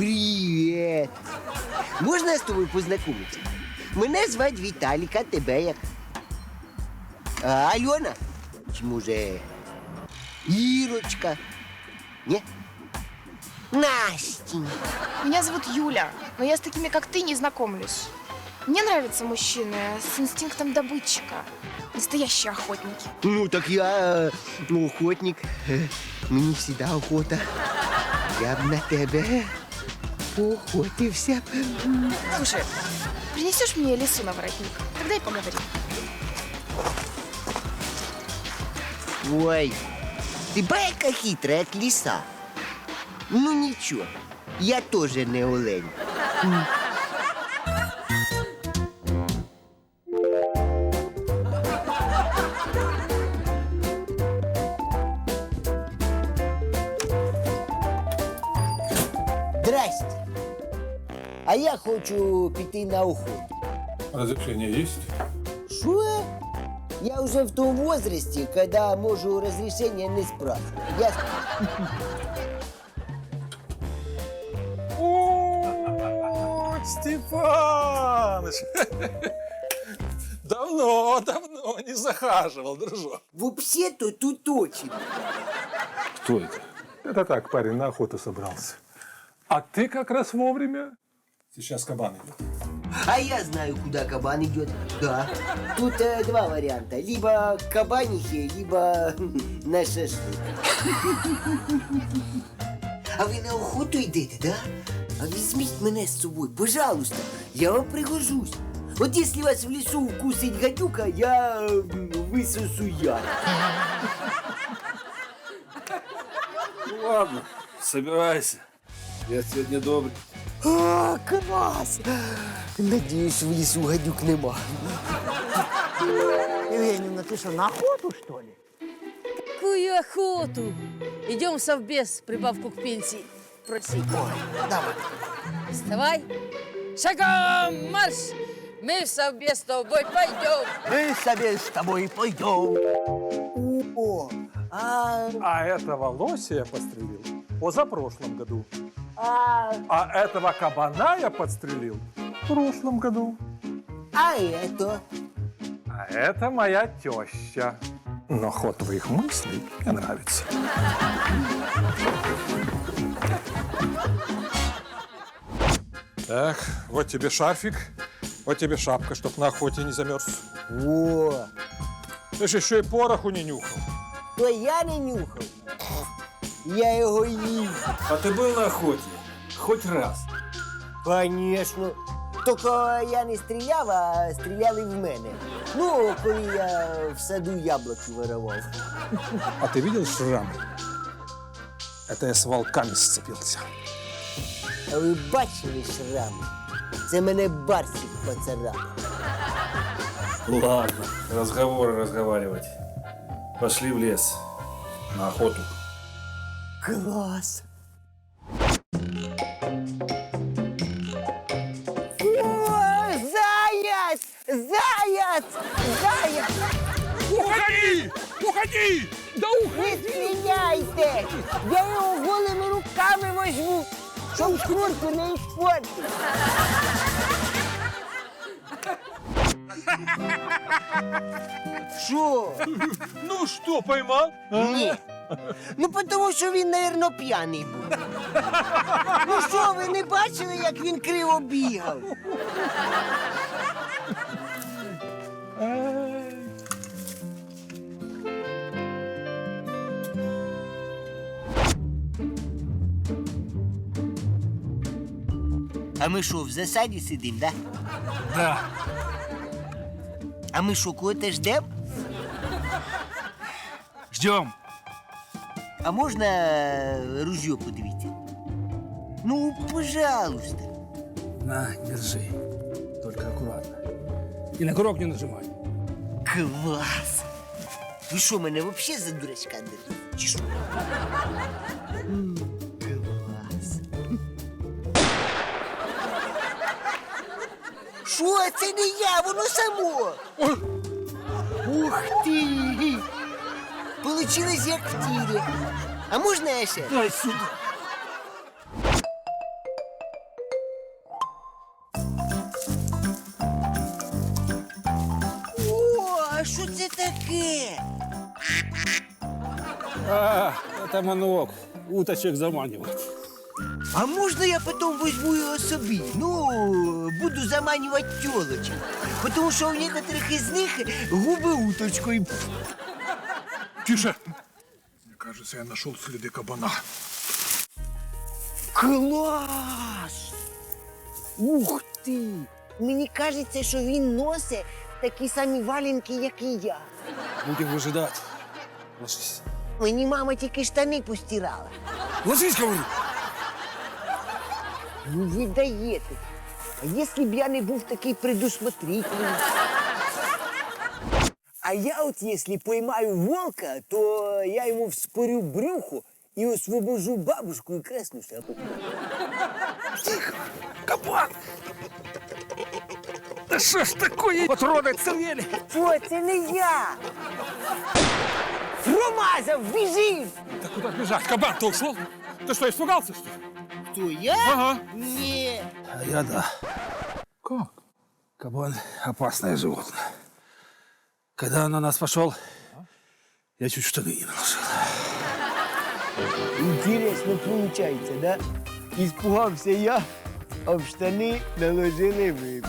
Привіт! Можна з тобою познайомитися? Мене звати Віталік, а тебе як? А, Альона? Чи може Ірочка? Ні? Настінька. Меня зовут Юля, но я с такими, как ты, не знакомлюсь. Мне нравятся мужчины с инстинктом добытчика. Настоящие охотники. Ну, так я е, ну, охотник. Е, Мені завжди охота. Я б на тебе поохотився. Слушай, принесешь мне лесу на воротник? Тогда и поговорим. Ой, ти яка хитра, як ліса. Ну нічого, я теж не олень. А я хочу піти на охоту. Разрешение есть? Что? Я уже в том возрасте, когда могу разрешения не спрашивать. Я... О, Степаныч! Давно, давно не захаживал, дружок. Вообще-то тут очень. Кто это? Это так, парень на охоту собрался. А ты как раз вовремя. Сейчас кабан идет. А я знаю, куда кабан идет. Да. Тут э, два варианта. Либо к кабанихе, либо на шашлык. А ви на охоту йдете, да? А візьміть мене з собою, пожалуйста. Я вам пригожусь. От якщо вас в лісу вкусить гадюка, я м, висосу я. Ладно, собирайся. Я сегодня добрый. А, клас! Надіюсь, в лісу гадюк нема. Евгеньевна, ты что, на охоту, что ли? Какую охоту? Идем в совбез прибавку к пенсии просить. Давай. Вставай. Шагом марш! Мы в совбез с тобой пойдем. Мы себе с тобой пойдем. О, а, А этого лося я подстрелил позапрошлом году. А, А этого кабана я подстрелил в прошлом году. а это? А это моя теща. Но ход твоих мыслей мне нравится. Так, вот тебе шарфик, вот тебе шапка, чтоб на охоте не замерз. О, Ты ж еще и пороху не нюхал. то я не нюхав. Я його їв. А ты был на охоте? Хоть раз. Конечно. Тільки я не стріляв, а стріляли в мене. Ну, коли я в саду яблуки вирував. А ты видел шрамы? Это я с волками сцепился. А ви бачили шрами? Це мене барсик поцарапав. Ладно, разговоры разговаривать. Пошли в лес. На охоту. Клас. О, заяць! Заяць! Заяць! Уходи! Уходи! Да Не стріляйте! Я його голими руками возьму, щоб шкурку не іспортив. Що? Ну что, поймал? Ні. Ну, тому що він, напевно, п'яний був. Ну що, ви не бачили, як він криво бігав? А ми що, в засаді сидимо, да? Да. А ми що, кого-то ждем? Ждем. А можна е, ружьо подивитися? Ну, пожалуйста. На, держи. Только аккуратно. И на курок не нажимай. Клас! Ви що, мене взагалі за дурачка держите? Чи що? М, Клас. Що, це не я, воно само. Ух ти! получилось, как в тире. А можно я сейчас? Дай сюда. О, а що це? А, это монолог. Уточек заманивает. А можно я потом возьму його собі? Ну, буду заманивать телочек, потому что у некоторых из них губы уточкой. Тише! Мне кажется, я нашел следы кабана. Клас! Ух ти! Мені кажеться, що він носить такі самі валенки, як і я. Будем выжидать. Ложись. Мені мама тільки штани постирала. Ложись, говорю. Ну, ви даєте. А якщо б я не був такий предусмотрительний? А я от якщо поймаю волка, то я йому вспорю брюхо і освобожу бабушку і кресну шапку. Кабан! Да что ж такое? Патроны цвели. О, це не я! Промазав, біжим! Да куда бежать? Кабан, ты ушел? Ты что, испугался, что ли? Хто я? Ага. Ні. А я да. Как? Кабан – опасное животное. Когда он на нас пошел, я чуть штаны не наложил. Інтересно получається, да? Іспугався я, а в штани наложили ви.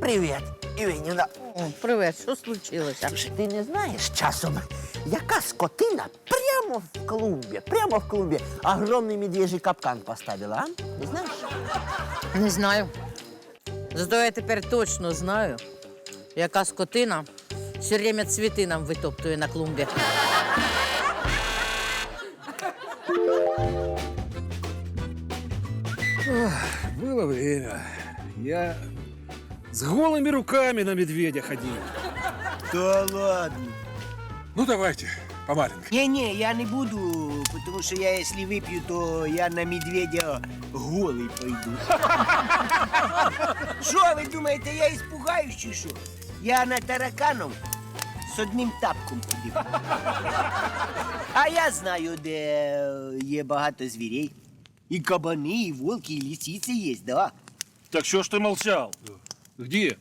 Привіт, Івенівна. О, привет, що случилося? Ти не знаєш часом, яка скотина прямо в клумбі, прямо в клумбі огромний медвежий капкан поставила, а? Не знаєш? Не знаю. Зато я тепер точно знаю, яка скотина все время цвіти нам витоптує на клумбі. Было время. Я с голыми руками на медведя ходил. Та ладно. Ну, давайте, по маленькой. Ні-ні, я не буду, тому що я, якщо вип'ю, то я на медведя голий пойду. Що ви думаєте, я іспугаюсь чи що? Я на тараканов з одним тапком ходив. А я знаю, де є багато звірей. І кабани, і волки, і лисиці є, да. Так что ж ты молчал? Где?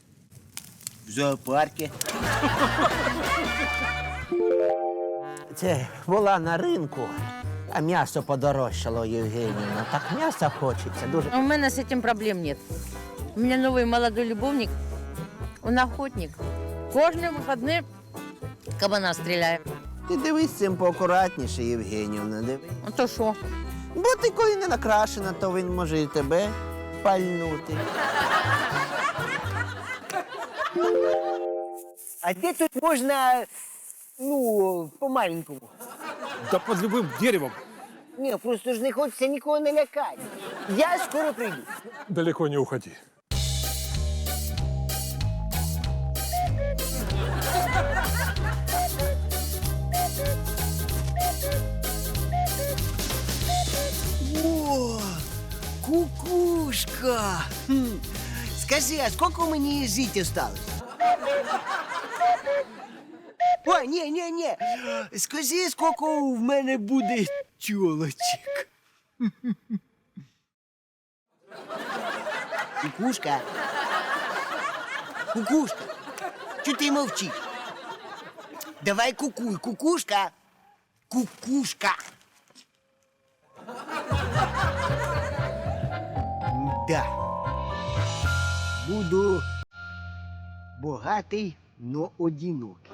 В зоопарку. Це була на ринку, а м'ясо подорожчало, Євгенівна. Так м'яса хочеться дуже. У мене з цим проблем нет. У мене новий молодой любовник, он охотник. Кожні вихідні кабана стріляє. Ти дивись цим поакуратніше, Євгенівна. Диви. А то що? Бо ти коли не накрашена, то він може і тебе пальнути. А де тут можна, ну, по-маленькому? Да под любым деревом. Ні, просто ж не хочеться нікого не лякати. Я скоро прийду. Далеко не уходи. О, кукушка. Хм. Скажи, а сколько мені жити осталось? Ні, ні, ні. Скажи, скільки в мене буде тьолочек. Кукушка. Кукушка. Чого ти мовчиш? Давай кукуй, кукушка. Кукушка. Да. Буду богатий, но одинокий.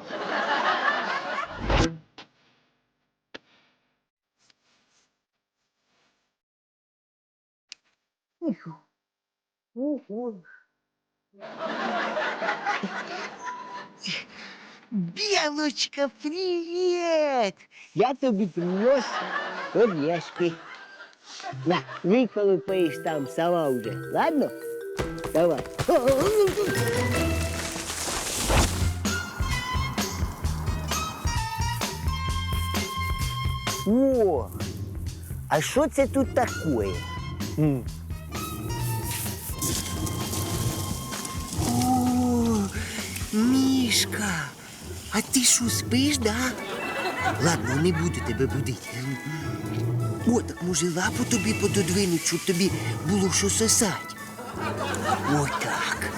Белочка, привет! Я тобі принес орешки. На, виколупаєш там сама уже, ладно? Давай. О, а що це тут таке? М. О, Мішка, а ти що спиш, да? Ладно, не буду тебе будити. О, так може лапу тобі пододвинуть, щоб тобі було що сосать. Отак.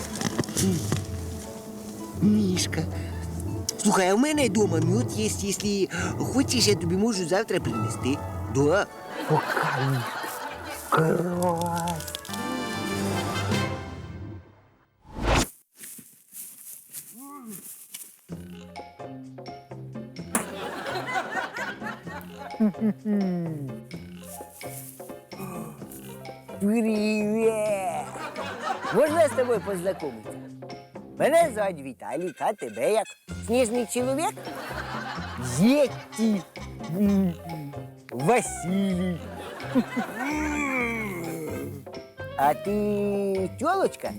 Мішка. Слухай, а в мене вдома мед є, якщо хочеш, я тобі можу завтра принести. Да. Пока, Клас. Привіт! Можна з тобою познайомитися? Мене звати Віталій, а тебе як? Сніжний чоловік? Єтті. М, Василій. А ти тёлочка?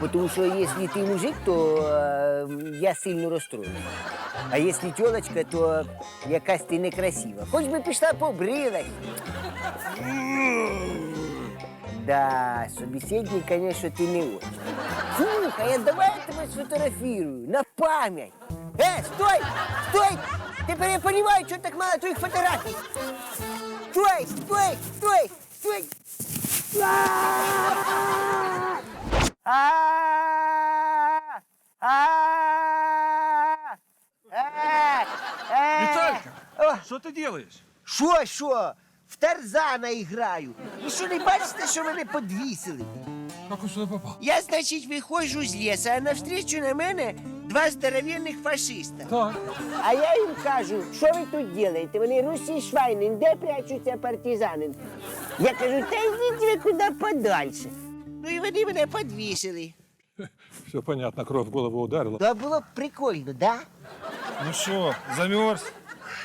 Потому что если ты мужик, то э, я сильно розстроюсь. А если тёлочка, то якась ти некрасива. Хоч би пішла побрилась. Да, собеседник, конечно, ты не очень. Слухай, а давай я тебя сфотографирую на память. Э, стой! Стой! Теперь я понимаю, что так мало твоих фотографий. Стой, стой, стой, стой! А! А! А! А! Виталька, что ты делаешь? Що, що? В Тарзана граю. Ви що не бачите, що мене подвісили? Как он сюда попал? Я, значить, виходжу з лісу, а навстрічу на мене два здоровенних фашиста. Так. А я їм кажу, що ви тут робите? Вони русі швайнин, де прячуться партизани? Я кажу, та йдіть ви куди подальше. Ну і вони мене підвісили. Все понятно, кровь в голову ударила. То було б прикольно, да? Ну что, замерз?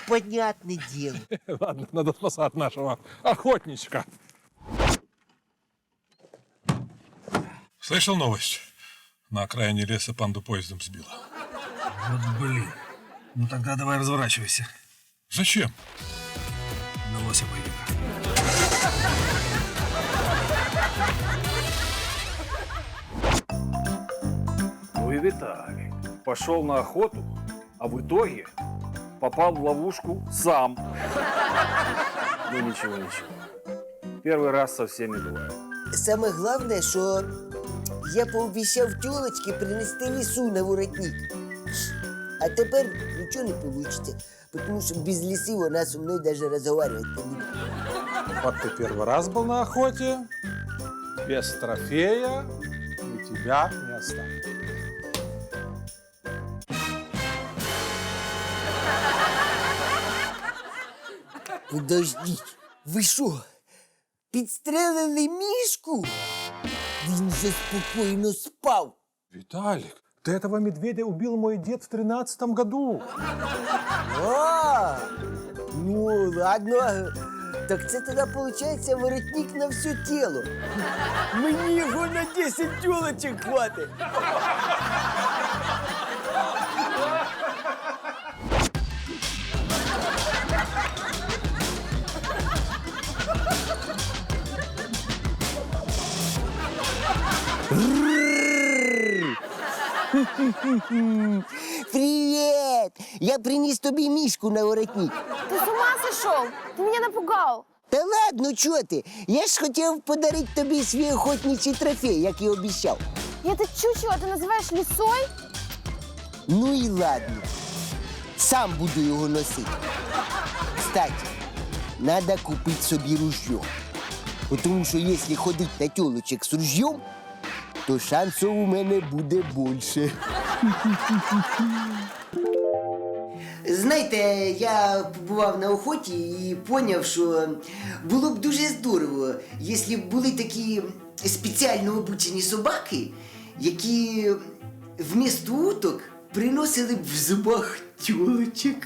Понятне діло. Ладно, надо спасать нашего охотничка. Слышал новость? На окраине леса панду поездом сбила. Вот блин. Ну тогда давай разворачивайся. Зачем? На лося пойдем. Ну и Виталий пошел на охоту, а в итоге попал в ловушку сам. Ну ничего, ничего. Первый раз со всеми бывает. Саме головне, що я пообіцяв тюлочки принести лісу на воротник. А тепер нічого не вийде, тому що без ліси вона зі мною навіть розмовляти не буде. Вот ты первый раз был на охоте, без трофея, и тебя не оставят. Подождіть, ви що? Підстрелили мішку? Він же спокійно спав. Виталик, ты этого медведя убил мой дед в тринадцатом году. А, ну ладно. Так це тоді виходить воротник на все тіло. Мені його на 10 тілочок хватить. Привіт! Я приніс тобі мішку на воротник. Ты с ума сошел? Ты меня напугал. Та ладно, чого ти? Я ж хотів подарити тобі свій охотничий трофей, як і обіцяв. И это чучело ты называешь лисой? Ну і ладно. Сам буду його носити. Кстати, треба купити собі ружьо. Бо Тому що якщо ходити на тьолочок з ружьом, то шансів у мене буде більше. Знаєте, я побував на охоті і поняв, що було б дуже здорово, якщо б були такі спеціально обучені собаки, які вмісто уток приносили б в зубах тюлочок.